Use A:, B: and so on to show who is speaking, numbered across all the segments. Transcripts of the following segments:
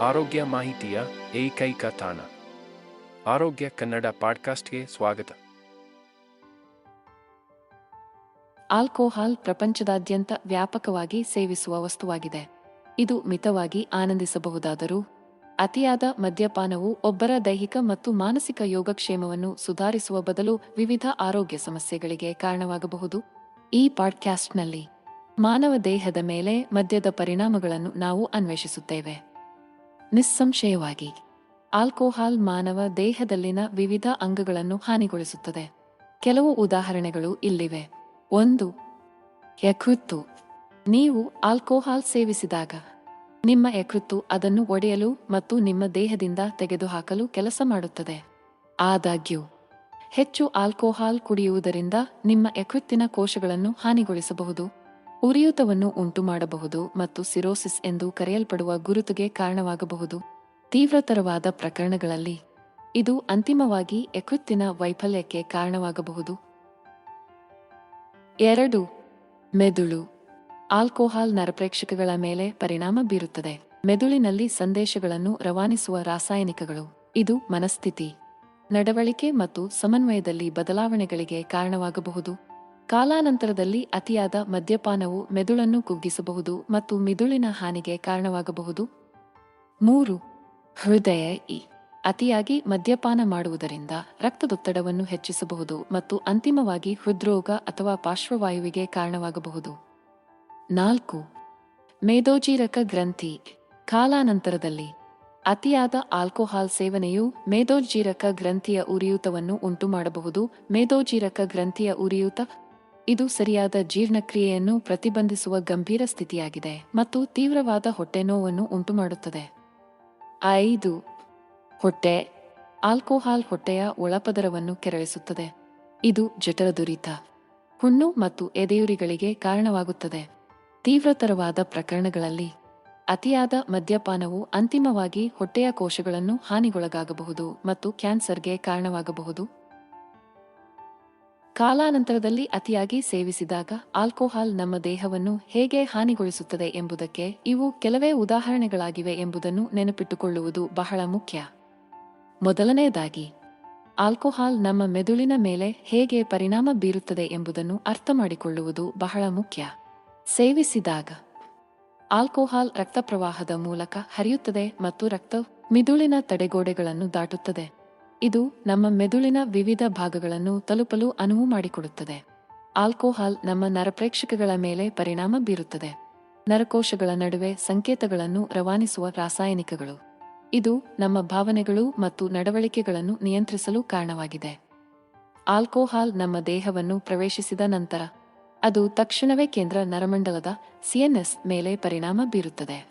A: ಆರೋಗ್ಯ ಮಾಹಿತಿಯ ಏಕೈಕ ತಾಣ. ಆರೋಗ್ಯ ಕನ್ನಡ ಪಾಡ್ಕಾಸ್ಟ್ಗೆ ಸ್ವಾಗತ.
B: ಆಲ್ಕೋಹಾಲ್ ಪ್ರಪಂಚದಾದ್ಯಂತ ವ್ಯಾಪಕವಾಗಿ ಸೇವಿಸುವ ವಸ್ತುವಾಗಿದೆ. ಇದು ಮಿತವಾಗಿ ಆನಂದಿಸಬಹುದಾದರೂ, ಅತಿಯಾದ ಮದ್ಯಪಾನವು ಒಬ್ಬರ ದೈಹಿಕ ಮತ್ತು ಮಾನಸಿಕ ಯೋಗಕ್ಷೇಮವನ್ನು ಸುಧಾರಿಸುವ ಬದಲು ವಿವಿಧ ಆರೋಗ್ಯ ಸಮಸ್ಯೆಗಳಿಗೆ ಕಾರಣವಾಗಬಹುದು. ಈ ಪಾಡ್ಕ್ಯಾಸ್ಟ್ನಲ್ಲಿ ಮಾನವ ದೇಹದ ಮೇಲೆ ಮದ್ಯದ ಪರಿಣಾಮಗಳನ್ನು ನಾವು ಅನ್ವೇಷಿಸುತ್ತೇವೆ. ನಿಸ್ಸಂಶಯವಾಗಿ, ಆಲ್ಕೋಹಾಲ್ ಮಾನವ ದೇಹದಲ್ಲಿನ ವಿವಿಧ ಅಂಗಗಳನ್ನು ಹಾನಿಗೊಳಿಸುತ್ತದೆ. ಕೆಲವು ಉದಾಹರಣೆಗಳು ಇಲ್ಲಿವೆ. ಒಂದು, ಯಕೃತ್ತು. ನೀವು ಆಲ್ಕೋಹಾಲ್ ಸೇವಿಸಿದಾಗ, ನಿಮ್ಮ ಯಕೃತ್ತು ಅದನ್ನು ಒಡೆಯಲು ಮತ್ತು ನಿಮ್ಮ ದೇಹದಿಂದ ತೆಗೆದುಹಾಕಲು ಕೆಲಸ ಮಾಡುತ್ತದೆ. ಆದಾಗ್ಯೂ, ಹೆಚ್ಚು ಆಲ್ಕೋಹಾಲ್ ಕುಡಿಯುವುದರಿಂದ ನಿಮ್ಮ ಯಕೃತ್ತಿನ ಕೋಶಗಳನ್ನು ಹಾನಿಗೊಳಿಸಬಹುದು. ಉರಿಯೂತವನ್ನು ಉಂಟುಮಾಡಬಹುದು ಮತ್ತು ಸಿರೋಸಿಸ್ ಎಂದು ಕರೆಯಲ್ಪಡುವ ಗುರುತುಗೆ ಕಾರಣವಾಗಬಹುದು. ತೀವ್ರತರವಾದ ಪ್ರಕರಣಗಳಲ್ಲಿ ಇದು ಅಂತಿಮವಾಗಿ ಯಕೃತ್ತಿನ ವೈಫಲ್ಯಕ್ಕೆ ಕಾರಣವಾಗಬಹುದು. ಎರಡು, ಮೆದುಳು. ಆಲ್ಕೋಹಾಲ್ ನರಪ್ರೇಕ್ಷಕಗಳ ಮೇಲೆ ಪರಿಣಾಮ ಬೀರುತ್ತದೆ. ಮೆದುಳಿನಲ್ಲಿ ಸಂದೇಶಗಳನ್ನು ರವಾನಿಸುವ ರಾಸಾಯನಿಕಗಳು. ಇದು ಮನಸ್ಥಿತಿ, ನಡವಳಿಕೆ ಮತ್ತು ಸಮನ್ವಯದಲ್ಲಿ ಬದಲಾವಣೆಗಳಿಗೆ ಕಾರಣವಾಗಬಹುದು. ಕಾಲಾನಂತರದಲ್ಲಿ ಅತಿಯಾದ ಮದ್ಯಪಾನವು ಮೆದುಳನ್ನು ಕುಗ್ಗಿಸಬಹುದು ಮತ್ತು ಮಿದುಳಿನ ಹಾನಿಗೆ ಕಾರಣವಾಗಬಹುದು. ಮೂರು, ಹೃದಯ ಇ. ಅತಿಯಾಗಿ ಮದ್ಯಪಾನ ಮಾಡುವುದರಿಂದ ರಕ್ತದೊತ್ತಡವನ್ನು ಹೆಚ್ಚಿಸಬಹುದು ಮತ್ತು ಅಂತಿಮವಾಗಿ ಹೃದ್ರೋಗ ಅಥವಾ ಪಾರ್ಶ್ವವಾಯುವಿಗೆ ಕಾರಣವಾಗಬಹುದು. ನಾಲ್ಕು, ಮೇದೋಜೀರಕ ಗ್ರಂಥಿ. ಕಾಲಾನಂತರದಲ್ಲಿ ಅತಿಯಾದ ಆಲ್ಕೋಹಾಲ್ ಸೇವನೆಯು ಮೇದೋಜೀರಕ ಗ್ರಂಥಿಯ ಉರಿಯೂತವನ್ನು ಉಂಟುಮಾಡಬಹುದು. ಮೇದೋಜೀರಕ ಗ್ರಂಥಿಯ ಉರಿಯೂತ ಇದು ಸರಿಯಾದ ಜೀರ್ಣಕ್ರಿಯೆಯನ್ನು ಪ್ರತಿಬಂಧಿಸುವ ಗಂಭೀರ ಸ್ಥಿತಿಯಾಗಿದೆ ಮತ್ತು ತೀವ್ರವಾದ ಹೊಟ್ಟೆನೋವನ್ನು ಉಂಟುಮಾಡುತ್ತದೆ. ಐದು, ಹೊಟ್ಟೆ, ಆಲ್ಕೋಹಾಲ್ ಹೊಟ್ಟೆಯ ಒಳಪದರವನ್ನು ಕೆರಳಿಸುತ್ತದೆ. ಇದು ಜಠರದುರಿತ ಹುಣ್ಣು ಮತ್ತು ಎದೆಯುರಿಗಳಿಗೆ ಕಾರಣವಾಗುತ್ತದೆ. ತೀವ್ರತರವಾದ ಪ್ರಕರಣಗಳಲ್ಲಿ ಅತಿಯಾದ ಮದ್ಯಪಾನವು ಅಂತಿಮವಾಗಿ ಹೊಟ್ಟೆಯ ಕೋಶಗಳನ್ನು ಹಾನಿಗೊಳಗಾಗಬಹುದು ಮತ್ತು ಕ್ಯಾನ್ಸರ್ಗೆ ಕಾರಣವಾಗಬಹುದು. ಕಾಲಾನಂತರದಲ್ಲಿ ಅತಿಯಾಗಿ ಸೇವಿಸಿದಾಗ ಆಲ್ಕೋಹಾಲ್ ನಮ್ಮ ದೇಹವನ್ನು ಹೇಗೆ ಹಾನಿಗೊಳಿಸುತ್ತದೆ ಎಂಬುದಕ್ಕೆ ಇವು ಕೆಲವೇ ಉದಾಹರಣೆಗಳಾಗಿವೆ ಎಂಬುದನ್ನು ನೆನಪಿಟ್ಟುಕೊಳ್ಳುವುದು ಬಹಳ ಮುಖ್ಯ. ಮೊದಲನೆಯದಾಗಿ, ಆಲ್ಕೋಹಾಲ್ ನಮ್ಮ ಮೆದುಳಿನ ಮೇಲೆ ಹೇಗೆ ಪರಿಣಾಮ ಬೀರುತ್ತದೆ ಎಂಬುದನ್ನು ಅರ್ಥಮಾಡಿಕೊಳ್ಳುವುದು ಬಹಳ ಮುಖ್ಯ. ಸೇವಿಸಿದಾಗ, ಆಲ್ಕೋಹಾಲ್ ರಕ್ತ ಪ್ರವಾಹದ ಮೂಲಕ ಹರಿಯುತ್ತದೆ ಮತ್ತು ರಕ್ತ ಮಿದುಳಿನ ತಡೆಗೋಡೆಗಳನ್ನು ದಾಟುತ್ತದೆ. ಇದು ನಮ್ಮ ಮೆದುಳಿನ ವಿವಿಧ ಭಾಗಗಳನ್ನು ತಲುಪಲು ಅನುವು ಮಾಡಿಕೊಡುತ್ತದೆ. ಆಲ್ಕೋಹಾಲ್ ನಮ್ಮ ನರಪ್ರೇಕ್ಷಕಗಳ ಮೇಲೆ ಪರಿಣಾಮ ಬೀರುತ್ತದೆ. ನರಕೋಶಗಳ ನಡುವೆ ಸಂಕೇತಗಳನ್ನು ರವಾನಿಸುವ ರಾಸಾಯನಿಕಗಳು. ಇದು ನಮ್ಮ ಭಾವನೆಗಳು ಮತ್ತು ನಡವಳಿಕೆಗಳನ್ನು ನಿಯಂತ್ರಿಸಲು ಕಾರಣವಾಗಿದೆ. ಆಲ್ಕೋಹಾಲ್ ನಮ್ಮ ದೇಹವನ್ನು ಪ್ರವೇಶಿಸಿದ ನಂತರ, ಅದು ತಕ್ಷಣವೇ ಕೇಂದ್ರ ನರಮಂಡಲದ ಸಿಎನ್ಎಸ್ ಮೇಲೆ ಪರಿಣಾಮ ಬೀರುತ್ತದೆ.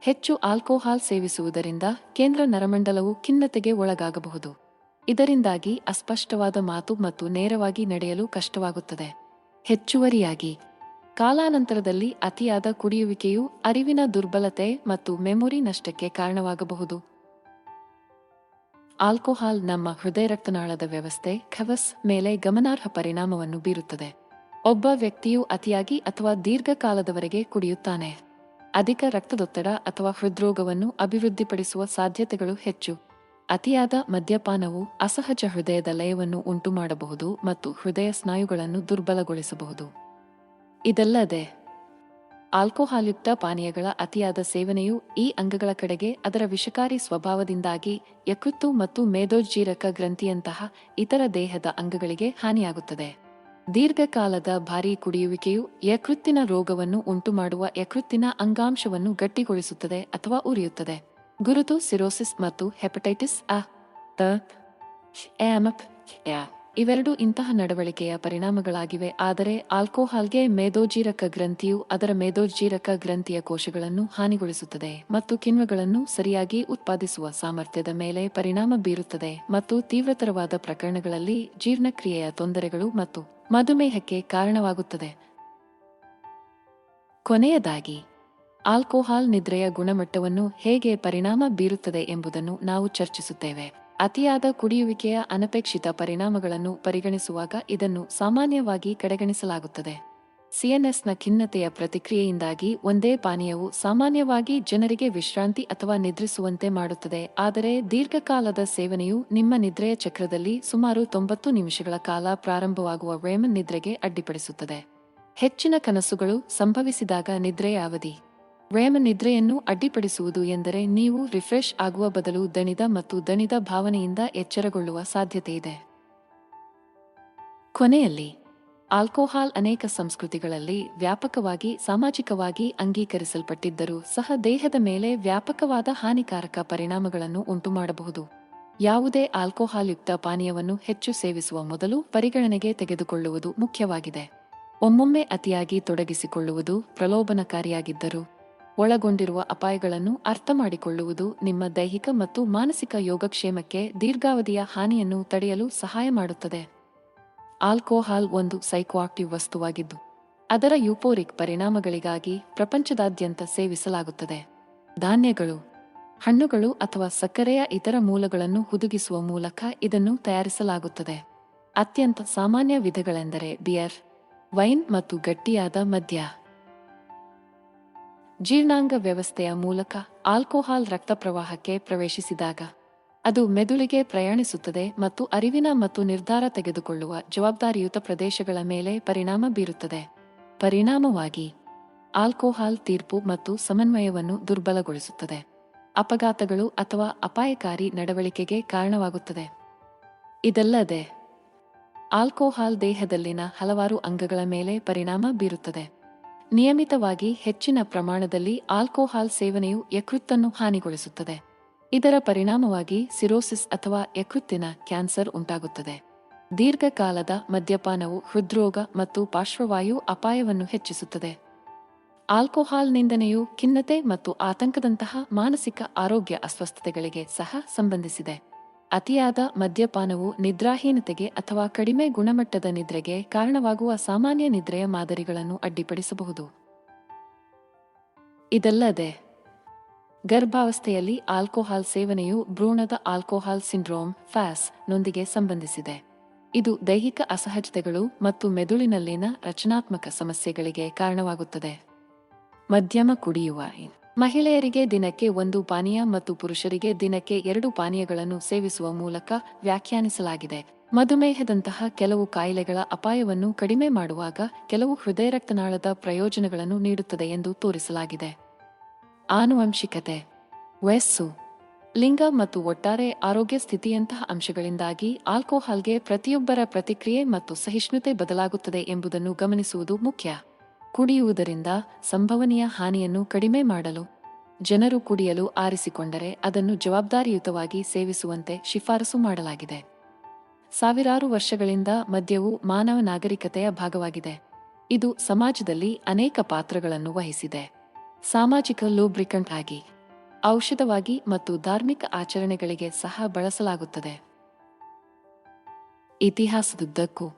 B: ಹೆಚ್ಚು ಆಲ್ಕೋಹಾಲ್ ಸೇವಿಸುವುದರಿಂದ ಕೇಂದ್ರ ನರಮಂಡಲವು ಖಿನ್ನತೆಗೆ ಒಳಗಾಗಬಹುದು. ಇದರಿಂದಾಗಿ ಅಸ್ಪಷ್ಟವಾದ ಮಾತು ಮತ್ತು ನೇರವಾಗಿ ನಡೆಯಲು ಕಷ್ಟವಾಗುತ್ತದೆ. ಹೆಚ್ಚುವರಿಯಾಗಿ, ಕಾಲಾನಂತರದಲ್ಲಿ ಅತಿಯಾದ ಕುಡಿಯುವಿಕೆಯು ಅರಿವಿನ ದುರ್ಬಲತೆ ಮತ್ತು ಮೆಮೊರಿ ನಷ್ಟಕ್ಕೆ ಕಾರಣವಾಗಬಹುದು. ಆಲ್ಕೋಹಾಲ್ ನಮ್ಮ ಹೃದಯ ರಕ್ತನಾಳದ ವ್ಯವಸ್ಥೆ ಖವಸ್ ಮೇಲೆ ಗಮನಾರ್ಹ ಪರಿಣಾಮವನ್ನು ಬೀರುತ್ತದೆ. ಒಬ್ಬ ವ್ಯಕ್ತಿಯು ಅತಿಯಾಗಿ ಅಥವಾ ದೀರ್ಘಕಾಲದವರೆಗೆ ಕುಡಿಯುತ್ತಾನೆ. ಅಧಿಕ ರಕ್ತದೊತ್ತಡ ಅಥವಾ ಹೃದ್ರೋಗವನ್ನು ಅಭಿವೃದ್ಧಿಪಡಿಸುವ ಸಾಧ್ಯತೆಗಳು ಹೆಚ್ಚು. ಅತಿಯಾದ ಮದ್ಯಪಾನವು ಅಸಹಜ ಹೃದಯದ ಲಯವನ್ನು ಉಂಟುಮಾಡಬಹುದು ಮತ್ತು ಹೃದಯ ಸ್ನಾಯುಗಳನ್ನು ದುರ್ಬಲಗೊಳಿಸಬಹುದು. ಇದಲ್ಲದೆ, ಆಲ್ಕೋಹಾಲ್ಯುಕ್ತ ಪಾನೀಯಗಳ ಅತಿಯಾದ ಸೇವನೆಯು ಈ ಅಂಗಗಳ ಕಡೆಗೆ ಅದರ ವಿಷಕಾರಿ ಸ್ವಭಾವದಿಂದಾಗಿ ಯಕೃತ್ತು ಮತ್ತು ಮೇದೋಜ್ಜೀರಕ ಗ್ರಂಥಿಯಂತಹ ಇತರ ದೇಹದ ಅಂಗಗಳಿಗೆ ಹಾನಿಯಾಗುತ್ತದೆ. ದೀರ್ಘಕಾಲದ ಭಾರೀ ಕುಡಿಯುವಿಕೆಯು ಯಕೃತ್ತಿನ ರೋಗವನ್ನು ಉಂಟುಮಾಡುವ ಯಕೃತ್ತಿನ ಅಂಗಾಂಶವನ್ನು ಗಟ್ಟಿಗೊಳಿಸುತ್ತದೆ ಅಥವಾ ಉರಿಯುತ್ತದೆ. ಗುರುತು ಸಿರೋಸಿಸ್ ಮತ್ತು ಹೆಪಟೈಟಿಸ್ ಅ, ತ ಎಮಪ್ ಇವೆರಡು ಇಂತಹ ನಡವಳಿಕೆಯ ಪರಿಣಾಮಗಳಾಗಿವೆ. ಆದರೆ ಆಲ್ಕೋಹಾಲ್ಗೆ ಮೇದೋಜೀರಕ ಗ್ರಂಥಿಯು ಅದರ ಮೇದೋಜೀರಕ ಗ್ರಂಥಿಯ ಕೋಶಗಳನ್ನು ಹಾನಿಗೊಳಿಸುತ್ತದೆ ಮತ್ತು ಕಿಣ್ವಗಳನ್ನು ಸರಿಯಾಗಿ ಉತ್ಪಾದಿಸುವ ಸಾಮರ್ಥ್ಯದ ಮೇಲೆ ಪರಿಣಾಮ ಬೀರುತ್ತದೆ ಮತ್ತು ತೀವ್ರತರವಾದ ಪ್ರಕರಣಗಳಲ್ಲಿ ಜೀರ್ಣಕ್ರಿಯೆಯ ತೊಂದರೆಗಳು ಮತ್ತು ಮಧುಮೇಹಕ್ಕೆ ಕಾರಣವಾಗುತ್ತದೆ. ಕೊನೆಯದಾಗಿ ಆಲ್ಕೋಹಾಲ್ ನಿದ್ರೆಯ ಗುಣಮಟ್ಟವನ್ನು ಹೇಗೆ ಪರಿಣಾಮ ಬೀರುತ್ತದೆ ಎಂಬುದನ್ನು ನಾವು ಚರ್ಚಿಸುತ್ತೇವೆ. ಅತಿಯಾದ ಕುಡಿಯುವಿಕೆಯ ಅನಪೇಕ್ಷಿತ ಪರಿಣಾಮಗಳನ್ನು ಪರಿಗಣಿಸುವಾಗ ಇದನ್ನು ಸಾಮಾನ್ಯವಾಗಿ ಕಡೆಗಣಿಸಲಾಗುತ್ತದೆ. ಸಿಎನ್ಎಸ್ನ ಖಿನ್ನತೆಯ ಪ್ರತಿಕ್ರಿಯೆಯಿಂದಾಗಿ ಒಂದೇ ಪಾನೀಯವು ಸಾಮಾನ್ಯವಾಗಿ ಜನರಿಗೆ ವಿಶ್ರಾಂತಿ ಅಥವಾ ನಿದ್ರಿಸುವಂತೆ ಮಾಡುತ್ತದೆ, ಆದರೆ ದೀರ್ಘಕಾಲದ ಸೇವನೆಯು ನಿಮ್ಮ ನಿದ್ರೆಯ ಚಕ್ರದಲ್ಲಿ ಸುಮಾರು ತೊಂಬತ್ತು ನಿಮಿಷಗಳ ಕಾಲ ಪ್ರಾರಂಭವಾಗುವ ರೇಮನ್ ನಿದ್ರೆಗೆ ಅಡ್ಡಿಪಡಿಸುತ್ತದೆ. ಹೆಚ್ಚಿನ ಕನಸುಗಳು ಸಂಭವಿಸಿದಾಗ ನಿದ್ರೆಯ ಅವಧಿ. ರೇಮ ನಿದ್ರೆಯನ್ನು ಅಡ್ಡಿಪಡಿಸುವುದು ಎಂದರೆ ನೀವು ರಿಫ್ರೆಶ್ ಆಗುವ ಬದಲು ದಣಿದ ಮತ್ತು ದಣಿದ ಭಾವನೆಯಿಂದ ಎಚ್ಚರಗೊಳ್ಳುವ ಸಾಧ್ಯತೆಯಿದೆ ಕೊನೆಯಲ್ಲಿ, ಆಲ್ಕೋಹಾಲ್ ಅನೇಕ ಸಂಸ್ಕೃತಿಗಳಲ್ಲಿ ವ್ಯಾಪಕವಾಗಿ, ಸಾಮಾಜಿಕವಾಗಿ ಅಂಗೀಕರಿಸಲ್ಪಟ್ಟಿದ್ದರೂ ಸಹ ದೇಹದ ಮೇಲೆ ವ್ಯಾಪಕವಾದ ಹಾನಿಕಾರಕ ಪರಿಣಾಮಗಳನ್ನು ಉಂಟುಮಾಡಬಹುದು. ಯಾವುದೇ ಆಲ್ಕೋಹಾಲ್ಯುಕ್ತ ಪಾನೀಯವನ್ನು ಹೆಚ್ಚು ಸೇವಿಸುವ ಮೊದಲು ಪರಿಗಣನೆಗೆ ತೆಗೆದುಕೊಳ್ಳುವುದು ಮುಖ್ಯವಾಗಿದೆ. ಒಮ್ಮೊಮ್ಮೆ ಅತಿಯಾಗಿ ತೊಡಗಿಸಿಕೊಳ್ಳುವುದು ಪ್ರಲೋಭನಕಾರಿಯಾಗಿದ್ದರೂ ಒಳಗೊಂಡಿರುವ ಅಪಾಯಗಳನ್ನು ಅರ್ಥಮಾಡಿಕೊಳ್ಳುವುದು ನಿಮ್ಮ ದೈಹಿಕ ಮತ್ತು ಮಾನಸಿಕ ಯೋಗಕ್ಷೇಮಕ್ಕೆ ದೀರ್ಘಾವಧಿಯ ಹಾನಿಯನ್ನು ತಡೆಯಲು ಸಹಾಯ ಮಾಡುತ್ತದೆ. ಆಲ್ಕೋಹಾಲ್ ಒಂದು ಸೈಕೋಆಕ್ಟಿವ್ ವಸ್ತುವಾಗಿದ್ದು, ಅದರ ಯುಪೋರಿಕ್ ಪರಿಣಾಮಗಳಿಗಾಗಿ ಪ್ರಪಂಚದಾದ್ಯಂತ ಸೇವಿಸಲಾಗುತ್ತದೆ. ಧಾನ್ಯಗಳು, ಹಣ್ಣುಗಳು ಅಥವಾ ಸಕ್ಕರೆಯ ಇತರ ಮೂಲಗಳನ್ನು ಹುದುಗಿಸುವ ಮೂಲಕ ಇದನ್ನು ತಯಾರಿಸಲಾಗುತ್ತದೆ. ಅತ್ಯಂತ ಸಾಮಾನ್ಯ ವಿಧಗಳೆಂದರೆ ಬಿಯರ್, ವೈನ್ ಮತ್ತು ಗಟ್ಟಿಯಾದ ಮದ್ಯ. ಜೀರ್ಣಾಂಗ ವ್ಯವಸ್ಥೆಯ ಮೂಲಕ ಆಲ್ಕೋಹಾಲ್ ರಕ್ತ ಪ್ರವಾಹಕ್ಕೆ ಪ್ರವೇಶಿಸಿದಾಗ, ಅದು ಮೆದುಳಿಗೆ ಪ್ರಯಾಣಿಸುತ್ತದೆ ಮತ್ತು ಅರಿವಿನ ಮತ್ತು ನಿರ್ಧಾರ ತೆಗೆದುಕೊಳ್ಳುವ ಜವಾಬ್ದಾರಿಯುತ ಪ್ರದೇಶಗಳ ಮೇಲೆ ಪರಿಣಾಮ ಬೀರುತ್ತದೆ. ಪರಿಣಾಮವಾಗಿ, ಆಲ್ಕೋಹಾಲ್ ತೀರ್ಪು ಮತ್ತು ಸಮನ್ವಯವನ್ನು ದುರ್ಬಲಗೊಳಿಸುತ್ತದೆ. ಅಪಘಾತಗಳು ಅಥವಾ ಅಪಾಯಕಾರಿ ನಡವಳಿಕೆಗೆ ಕಾರಣವಾಗುತ್ತದೆ. ಇದಲ್ಲದೆ, ಆಲ್ಕೋಹಾಲ್ ದೇಹದಲ್ಲಿನ ಹಲವಾರು ಅಂಗಗಳ ಮೇಲೆ ಪರಿಣಾಮ ಬೀರುತ್ತದೆ. ನಿಯಮಿತವಾಗಿ ಹೆಚ್ಚಿನ ಪ್ರಮಾಣದಲ್ಲಿ ಆಲ್ಕೋಹಾಲ್ ಸೇವನೆಯು ಯಕೃತ್ತನ್ನು ಹಾನಿಗೊಳಿಸುತ್ತದೆ. ಇದರ ಪರಿಣಾಮವಾಗಿ ಸಿರೋಸಿಸ್ ಅಥವಾ ಯಕೃತ್ತಿನ ಕ್ಯಾನ್ಸರ್ ಉಂಟಾಗುತ್ತದೆ. ದೀರ್ಘಕಾಲದ ಮದ್ಯಪಾನವು ಹೃದ್ರೋಗ ಮತ್ತು ಪಾರ್ಶ್ವವಾಯು ಅಪಾಯವನ್ನು ಹೆಚ್ಚಿಸುತ್ತದೆ. ಆಲ್ಕೋಹಾಲ್ ನಿಂದನೆಯು ಖಿನ್ನತೆ ಮತ್ತು ಆತಂಕದಂತಹ ಮಾನಸಿಕ ಆರೋಗ್ಯ ಅಸ್ವಸ್ಥತೆಗಳಿಗೆ ಸಹ ಸಂಬಂಧಿಸಿದೆ. ಅತಿಯಾದ ಮದ್ಯಪಾನವು ನಿದ್ರಾಹೀನತೆಗೆ ಅಥವಾ ಕಡಿಮೆ ಗುಣಮಟ್ಟದ ನಿದ್ರೆಗೆ ಕಾರಣವಾಗುವ ಸಾಮಾನ್ಯ ನಿದ್ರೆಯ ಮಾದರಿಗಳನ್ನು ಅಡ್ಡಿಪಡಿಸಬಹುದು. ಇದಲ್ಲದೆ, ಗರ್ಭಾವಸ್ಥೆಯಲ್ಲಿ ಆಲ್ಕೋಹಾಲ್ ಸೇವನೆಯು ಭ್ರೂಣದ ಆಲ್ಕೋಹಾಲ್ ಸಿಂಡ್ರೋಮ್, ಫ್ಯಾಸ್, ನೊಂದಿಗೆ ಸಂಬಂಧಿಸಿದೆ. ಇದು ದೈಹಿಕ ಅಸಹಜತೆಗಳು ಮತ್ತು ಮೆದುಳಿನಲ್ಲಿನ ರಚನಾತ್ಮಕ ಸಮಸ್ಯೆಗಳಿಗೆ ಕಾರಣವಾಗುತ್ತದೆ. ಮಧ್ಯಮ ಕುಡಿಯುವ ಮಹಿಳೆಯರಿಗೆ ದಿನಕ್ಕೆ ಒಂದು ಪಾನೀಯ ಮತ್ತು ಪುರುಷರಿಗೆ ದಿನಕ್ಕೆ ಎರಡು ಪಾನೀಯಗಳನ್ನು ಸೇವಿಸುವ ಮೂಲಕ ವ್ಯಾಖ್ಯಾನಿಸಲಾಗಿದೆ. ಮಧುಮೇಹದಂತಹ ಕೆಲವು ಕಾಯಿಲೆಗಳ ಅಪಾಯವನ್ನು ಕಡಿಮೆ ಮಾಡುವಾಗ ಕೆಲವು ಹೃದಯ ರಕ್ತನಾಳದ ಪ್ರಯೋಜನಗಳನ್ನು ನೀಡುತ್ತದೆ ಎಂದು ತೋರಿಸಲಾಗಿದೆ. ಆನುವಂಶಿಕತೆ. ವಯಸ್ಸು. ಲಿಂಗ ಮತ್ತು ಒಟ್ಟಾರೆ ಆರೋಗ್ಯ ಸ್ಥಿತಿಯಂತಹ ಅಂಶಗಳಿಂದಾಗಿ ಆಲ್ಕೋಹಾಲ್ಗೆ ಪ್ರತಿಯೊಬ್ಬರ ಪ್ರತಿಕ್ರಿಯೆ ಮತ್ತು ಸಹಿಷ್ಣುತೆ ಬದಲಾಗುತ್ತದೆ ಎಂಬುದನ್ನು ಗಮನಿಸುವುದು ಮುಖ್ಯ. ಕುಡಿಯುವುದರಿಂದ ಸಂಭವನೀಯ ಹಾನಿಯನ್ನು ಕಡಿಮೆ ಮಾಡಲು ಜನರು ಕುಡಿಯಲು ಆರಿಸಿಕೊಂಡರೆ ಅದನ್ನು ಜವಾಬ್ದಾರಿಯುತವಾಗಿ ಸೇವಿಸುವಂತೆ ಶಿಫಾರಸು ಮಾಡಲಾಗಿದೆ. ಸಾವಿರಾರು ವರ್ಷಗಳಿಂದ ಮದ್ಯವು ಮಾನವ ನಾಗರಿಕತೆಯ ಭಾಗವಾಗಿದೆ. ಇದು ಸಮಾಜದಲ್ಲಿ ಅನೇಕ ಪಾತ್ರಗಳನ್ನು ವಹಿಸಿದೆ. ಸಾಮಾಜಿಕ ಲೂಬ್ರಿಕಂಟ್ ಆಗಿ, ಔಷಧವಾಗಿ ಮತ್ತು ಧಾರ್ಮಿಕ ಆಚರಣೆಗಳಿಗೆ ಸಹ ಬಳಸಲಾಗುತ್ತದೆ. ಇತಿಹಾಸದುದ್ದಕ್ಕೂ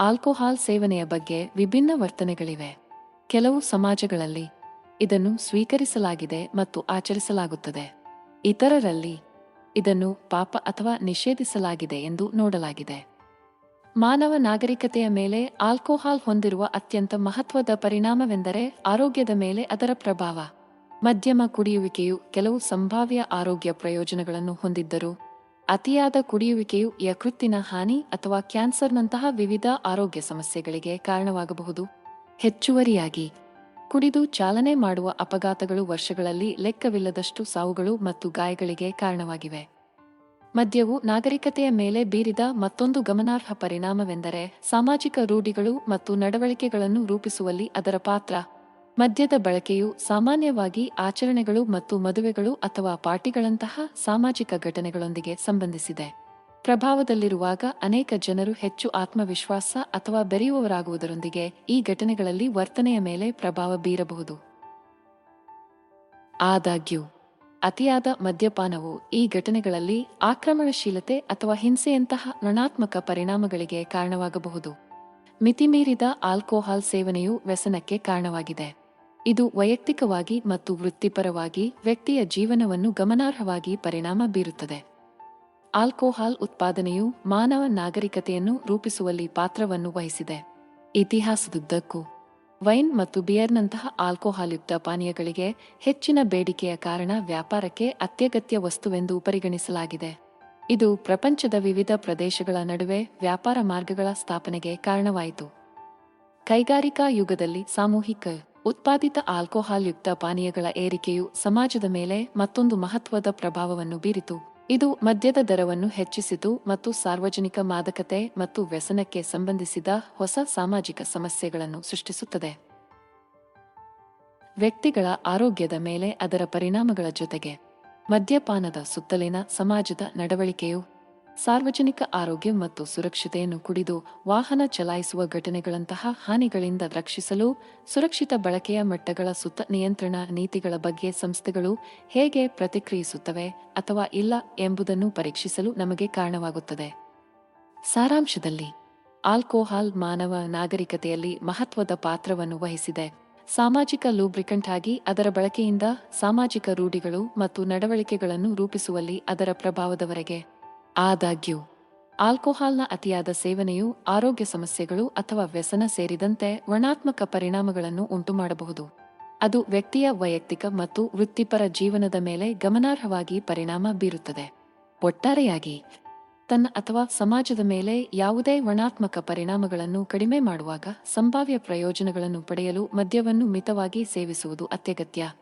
B: ಆಲ್ಕೋಹಾಲ್ ಸೇವನೆಯ ಬಗ್ಗೆ ವಿಭಿನ್ನ ವರ್ತನೆಗಳಿವೆ. ಕೆಲವು ಸಮಾಜಗಳಲ್ಲಿ ಇದನ್ನು ಸ್ವೀಕರಿಸಲಾಗಿದೆ ಮತ್ತು ಆಚರಿಸಲಾಗುತ್ತದೆ. ಇತರರಲ್ಲಿ ಇದನ್ನು ಪಾಪ ಅಥವಾ ನಿಷೇಧಿಸಲಾಗಿದೆ ಎಂದು ನೋಡಲಾಗಿದೆ. ಮಾನವ ನಾಗರಿಕತೆಯ ಮೇಲೆ ಆಲ್ಕೋಹಾಲ್ ಹೊಂದಿರುವ ಅತ್ಯಂತ ಮಹತ್ವದ ಪರಿಣಾಮವೆಂದರೆ ಆರೋಗ್ಯದ ಮೇಲೆ ಅದರ ಪ್ರಭಾವ. ಮಧ್ಯಮ ಕುಡಿಯುವಿಕೆಯು ಕೆಲವು ಸಂಭಾವ್ಯ ಆರೋಗ್ಯ ಪ್ರಯೋಜನಗಳನ್ನು ಹೊಂದಿದ್ದರೂ, ಅತಿಯಾದ ಕುಡಿಯುವಿಕೆಯು ಯಕೃತ್ತಿನ ಹಾನಿ ಅಥವಾ ಕ್ಯಾನ್ಸರ್ನಂತಹ ವಿವಿಧ ಆರೋಗ್ಯ ಸಮಸ್ಯೆಗಳಿಗೆ ಕಾರಣವಾಗಬಹುದು. ಹೆಚ್ಚುವರಿಯಾಗಿ. ಕುಡಿದು ಚಾಲನೆ ಮಾಡುವ ಅಪಘಾತಗಳು ವರ್ಷಗಳಲ್ಲಿ ಲೆಕ್ಕವಿಲ್ಲದಷ್ಟು ಸಾವುಗಳು ಮತ್ತು ಗಾಯಗಳಿಗೆ ಕಾರಣವಾಗಿವೆ. ಮದ್ಯವು ನಾಗರಿಕತೆಯ ಮೇಲೆ ಬೀರಿದ ಮತ್ತೊಂದು ಗಮನಾರ್ಹ ಪರಿಣಾಮವೆಂದರೆ ಸಾಮಾಜಿಕ ರೂಢಿಗಳು ಮತ್ತು ನಡವಳಿಕೆಗಳನ್ನು ರೂಪಿಸುವಲ್ಲಿ ಅದರ ಪಾತ್ರ. ಮದ್ಯದ ಬಳಕೆಯು ಸಾಮಾನ್ಯವಾಗಿ ಆಚರಣೆಗಳು ಮತ್ತು ಮದುವೆಗಳು ಅಥವಾ ಪಾರ್ಟಿಗಳಂತಹ ಸಾಮಾಜಿಕ ಘಟನೆಗಳೊಂದಿಗೆ ಸಂಬಂಧಿಸಿದೆ. ಪ್ರಭಾವದಲ್ಲಿರುವಾಗ ಅನೇಕ ಜನರು ಹೆಚ್ಚು ಆತ್ಮವಿಶ್ವಾಸ ಅಥವಾ ಬೆರೆಯುವವರಾಗುವುದರೊಂದಿಗೆ ಈ ಘಟನೆಗಳಲ್ಲಿ ವರ್ತನೆಯ ಮೇಲೆ ಪ್ರಭಾವ ಬೀರಬಹುದು. ಆದಾಗ್ಯೂ, ಅತಿಯಾದ ಮದ್ಯಪಾನವು ಈ ಘಟನೆಗಳಲ್ಲಿ ಆಕ್ರಮಣಶೀಲತೆ ಅಥವಾ ಹಿಂಸೆಯಂತಹ ಋಣಾತ್ಮಕ ಪರಿಣಾಮಗಳಿಗೆ ಕಾರಣವಾಗಬಹುದು. ಮಿತಿಮೀರಿದ ಆಲ್ಕೋಹಾಲ್ ಸೇವನೆಯು ವ್ಯಸನಕ್ಕೆ ಕಾರಣವಾಗಿದೆ. ಇದು ವೈಯಕ್ತಿಕವಾಗಿ ಮತ್ತು ವೃತ್ತಿಪರವಾಗಿ ವ್ಯಕ್ತಿಯ ಜೀವನವನ್ನು ಗಮನಾರ್ಹವಾಗಿ ಪರಿಣಾಮ ಬೀರುತ್ತದೆ. ಆಲ್ಕೋಹಾಲ್ ಉತ್ಪಾದನೆಯು ಮಾನವ ನಾಗರಿಕತೆಯನ್ನು ರೂಪಿಸುವಲ್ಲಿ ಪಾತ್ರವನ್ನು ವಹಿಸಿದೆ. ಇತಿಹಾಸದುದ್ದಕ್ಕೂ, ವೈನ್ ಮತ್ತು ಬಿಯರ್ನಂತಹ ಆಲ್ಕೋಹಾಲ್ಯುಕ್ತ ಪಾನೀಯಗಳಿಗೆ ಹೆಚ್ಚಿನ ಬೇಡಿಕೆಯ ಕಾರಣ ವ್ಯಾಪಾರಕ್ಕೆ ಅತ್ಯಗತ್ಯ ವಸ್ತುವೆಂದು ಪರಿಗಣಿಸಲಾಗಿದೆ. ಇದು ಪ್ರಪಂಚದ ವಿವಿಧ ಪ್ರದೇಶಗಳ ನಡುವೆ ವ್ಯಾಪಾರ ಮಾರ್ಗಗಳ ಸ್ಥಾಪನೆಗೆ ಕಾರಣವಾಯಿತು. ಕೈಗಾರಿಕಾ ಯುಗದಲ್ಲಿ ಸಾಮೂಹಿಕ, ಉತ್ಪಾದಿತ ಆಲ್ಕೋಹಾಲ್ ಯುಕ್ತ ಪಾನೀಯಗಳ ಏರಿಕೆಯು ಸಮಾಜದ ಮೇಲೆ ಮತ್ತೊಂದು ಮಹತ್ವದ ಪ್ರಭಾವವನ್ನು ಬೀರಿತು. ಇದು ಮದ್ಯದ ದರವನ್ನು ಹೆಚ್ಚಿಸಿತು ಮತ್ತು ಸಾರ್ವಜನಿಕ ಮಾದಕತೆ ಮತ್ತು ವ್ಯಸನಕ್ಕೆ ಸಂಬಂಧಿಸಿದ ಹೊಸ ಸಾಮಾಜಿಕ ಸಮಸ್ಯೆಗಳನ್ನು ಸೃಷ್ಟಿಸುತ್ತದೆ. ವ್ಯಕ್ತಿಗಳ ಆರೋಗ್ಯದ ಮೇಲೆ ಅದರ ಪರಿಣಾಮಗಳ ಜೊತೆಗೆ ಮದ್ಯಪಾನದ ಸುತ್ತಲಿನ ಸಮಾಜದ ನಡವಳಿಕೆಯು ಸಾರ್ವಜನಿಕ ಆರೋಗ್ಯ ಮತ್ತು ಸುರಕ್ಷತೆಯನ್ನು ಕುಡಿದು ವಾಹನ ಚಲಾಯಿಸುವ ಘಟನೆಗಳಂತಹ ಹಾನಿಗಳಿಂದ ರಕ್ಷಿಸಲು, ಸುರಕ್ಷಿತ ಬಳಕೆಯ ಮಟ್ಟಗಳ ಸುತ್ತ ನಿಯಂತ್ರಣ ನೀತಿಗಳ ಬಗ್ಗೆ ಸಂಸ್ಥೆಗಳು ಹೇಗೆ ಪ್ರತಿಕ್ರಿಯಿಸುತ್ತವೆ ಅಥವಾ ಇಲ್ಲ ಎಂಬುದನ್ನು ಪರೀಕ್ಷಿಸಲು ನಮಗೆ ಕಾರಣವಾಗುತ್ತದೆ. ಸಾರಾಂಶದಲ್ಲಿ, ಆಲ್ಕೋಹಾಲ್ ಮಾನವ ನಾಗರಿಕತೆಯಲ್ಲಿ ಮಹತ್ವದ ಪಾತ್ರವನ್ನು ವಹಿಸಿದೆ. ಸಾಮಾಜಿಕ ಲೂಬ್ರಿಕಂಟ್ ಆಗಿ ಅದರ ಬಳಕೆಯಿಂದ ಸಾಮಾಜಿಕ ರೂಢಿಗಳು ಮತ್ತು ನಡವಳಿಕೆಗಳನ್ನು ರೂಪಿಸುವಲ್ಲಿ ಅದರ ಪ್ರಭಾವದವರೆಗೆ. ಆದಾಗ್ಯೂ, ಆಲ್ಕೋಹಾಲ್ನ ಅತಿಯಾದ ಸೇವನೆಯು ಆರೋಗ್ಯ ಸಮಸ್ಯೆಗಳು ಅಥವಾ ವ್ಯಸನ ಸೇರಿದಂತೆ ವರ್ಣಾತ್ಮಕ ಪರಿಣಾಮಗಳನ್ನು ಉಂಟುಮಾಡಬಹುದು. ಅದು ವ್ಯಕ್ತಿಯ ವೈಯಕ್ತಿಕ ಮತ್ತು ವೃತ್ತಿಪರ ಜೀವನದ ಮೇಲೆ ಗಮನಾರ್ಹವಾಗಿ ಪರಿಣಾಮ ಬೀರುತ್ತದೆ. ಒಟ್ಟಾರೆಯಾಗಿ, ತನ್ನ ಅಥವಾ ಸಮಾಜದ ಮೇಲೆ ಯಾವುದೇ ವರ್ಣಾತ್ಮಕ ಪರಿಣಾಮಗಳನ್ನು ಕಡಿಮೆ ಮಾಡುವಾಗ ಸಂಭಾವ್ಯ ಪ್ರಯೋಜನಗಳನ್ನು ಪಡೆಯಲು ಮದ್ಯವನ್ನು ಮಿತವಾಗಿ ಸೇವಿಸುವುದು ಅತ್ಯಗತ್ಯ.